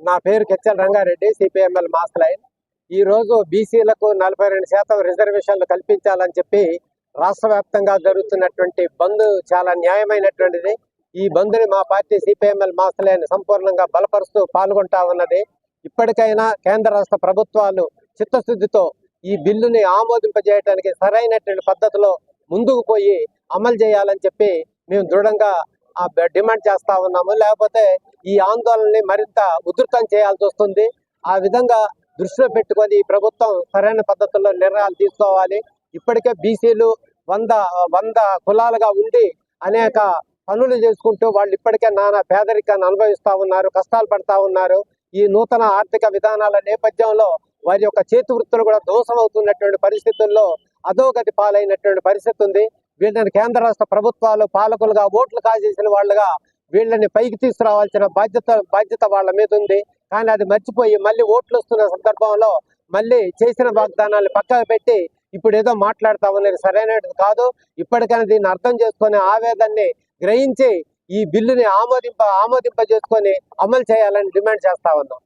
నా పేరు Kechal Rangareddy C P M L mass line ఈ రోజు బీసీలకు నలభై రెండు శాతం రిజర్వేషన్లు కల్పించాలని చెప్పి రాష్ట్ర వ్యాప్తంగా జరుగుతున్నటువంటి బంద్ చాలా న్యాయమైనటువంటిది. ఈ బంద్ని మా పార్టీ సిపిఎంఎల్ మాస్ లైన్ సంపూర్ణంగా బలపరుస్తూ పాల్గొంటా ఉన్నది. ఇప్పటికైనా కేంద్ర రాష్ట్ర ప్రభుత్వాలు చిత్తశుద్ధితో ఈ బిల్లుని ఆమోదింపజేయడానికి సరైనటువంటి పద్ధతిలో ముందుకు పోయి అమలు చేయాలని చెప్పి మేము దృఢంగా ఆ డిమాండ్ చేస్తా ఉన్నాము. లేకపోతే ఈ ఆందోళనని మరింత ఉధృతం చేయాల్సి వస్తుంది. ఆ విధంగా దృష్టిలో పెట్టుకొని ప్రభుత్వం సరైన పద్ధతుల్లో నిర్ణయాలు తీసుకోవాలి. ఇప్పటికే బీసీలు వంద వంద కులాలుగా ఉండి అనేక పనులు చేసుకుంటూ వాళ్ళు ఇప్పటికే నానా పేదరికాన్ని అనుభవిస్తూ ఉన్నారు కష్టాలు పడతా ఉన్నారు. ఈ నూతన ఆర్థిక విధానాల నేపథ్యంలో వారి యొక్క చేతి వృత్తులు కూడా దోషం అవుతున్నటువంటి పరిస్థితుల్లో అధోగతి పాలైనటువంటి పరిస్థితి ఉంది. వీళ్ళని కేంద్ర రాష్ట్ర ప్రభుత్వాలు పాలకులుగా ఓట్లు కాజేసిన వాళ్ళుగా వీళ్ళని పైకి తీసుకురావాల్సిన బాధ్యత బాధ్యత వాళ్ళ మీద ఉంది. కానీ అది మర్చిపోయి మళ్ళీ ఓట్లు వస్తున్న సందర్భంలో మళ్ళీ చేసిన వాగ్దానాలు పక్కకు పెట్టి ఇప్పుడు ఏదో మాట్లాడతా ఉన్నది సరైనది కాదు. ఇప్పటికైనా దీన్ని అర్థం చేసుకొని ఆవేదాన్ని గ్రహించి ఈ బిల్లుని ఆమోదింప ఆమోదింప చేసుకొని అమలు చేయాలని డిమాండ్ చేస్తా ఉన్నాం.